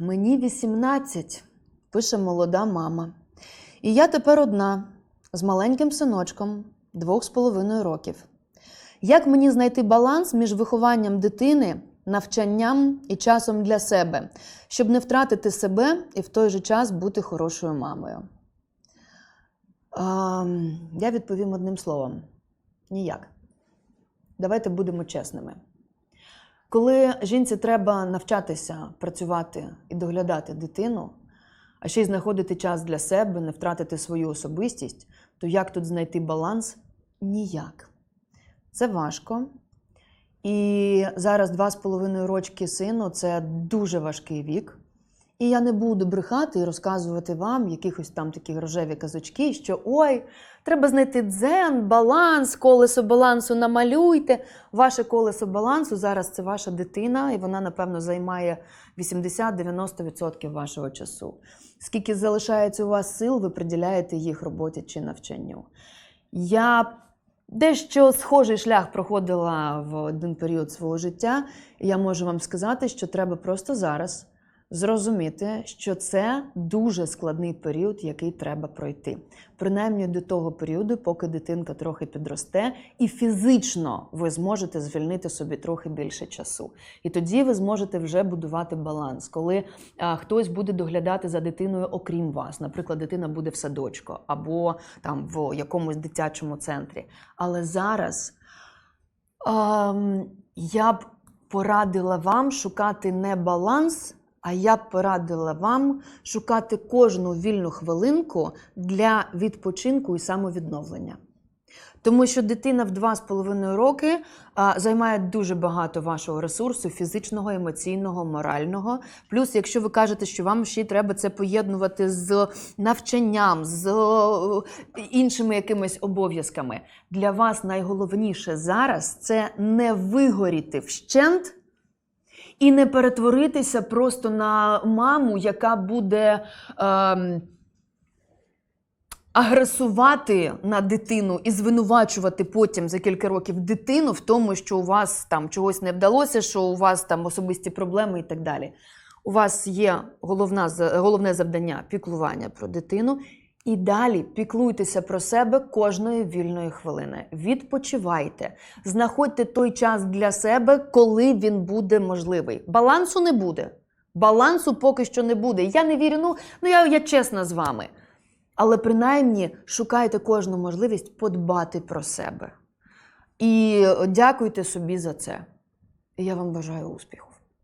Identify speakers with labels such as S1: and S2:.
S1: Мені 18, пише молода мама. І я тепер одна з маленьким синочком двох з половиною років. Як мені знайти баланс між вихованням дитини, навчанням і часом для себе, щоб не втратити себе і в той же час бути хорошою мамою? А, я відповім одним словом: ніяк. Давайте будемо чесними. Коли жінці треба навчатися працювати і доглядати дитину, а ще й знаходити час для себе, не втратити свою особистість, то як тут знайти баланс? Ніяк. Це важко. І зараз два з половиною рочки сину це дуже важкий вік. І я не буду брехати і розказувати вам якихось там такі рожеві казочки, що ой, треба знайти дзен, баланс, колесо балансу намалюйте. Ваше колесо балансу зараз це ваша дитина, і вона, напевно, займає 80-90% вашого часу. Скільки залишається у вас сил, ви приділяєте їх роботі чи навчанню. Я дещо схожий шлях проходила в один період свого життя, і я можу вам сказати, що треба просто зараз зрозуміти, що це дуже складний період, який треба пройти. Принаймні до того періоду, поки дитинка трохи підросте, і фізично ви зможете звільнити собі трохи більше часу. І тоді ви зможете вже будувати баланс, коли а, хтось буде доглядати за дитиною, окрім вас. Наприклад, дитина буде в садочку або там в якомусь дитячому центрі. Але зараз ем, я б порадила вам шукати не баланс. А я б порадила вам шукати кожну вільну хвилинку для відпочинку і самовідновлення. Тому що дитина в 2,5 роки займає дуже багато вашого ресурсу фізичного, емоційного, морального. Плюс, якщо ви кажете, що вам ще треба це поєднувати з навчанням, з е, іншими якимись обов'язками, для вас найголовніше зараз це не вигоріти вщент. І не перетворитися просто на маму, яка буде ем, агресувати на дитину і звинувачувати потім за кілька років дитину в тому, що у вас там чогось не вдалося, що у вас там особисті проблеми і так далі. У вас є головна, головне завдання піклування про дитину. І далі піклуйтеся про себе кожної вільної хвилини. Відпочивайте, знаходьте той час для себе, коли він буде можливий. Балансу не буде. Балансу поки що не буде. Я не вірю, ну, ну я, я чесна з вами. Але принаймні шукайте кожну можливість подбати про себе. І дякуйте собі за це. І я вам бажаю успіху.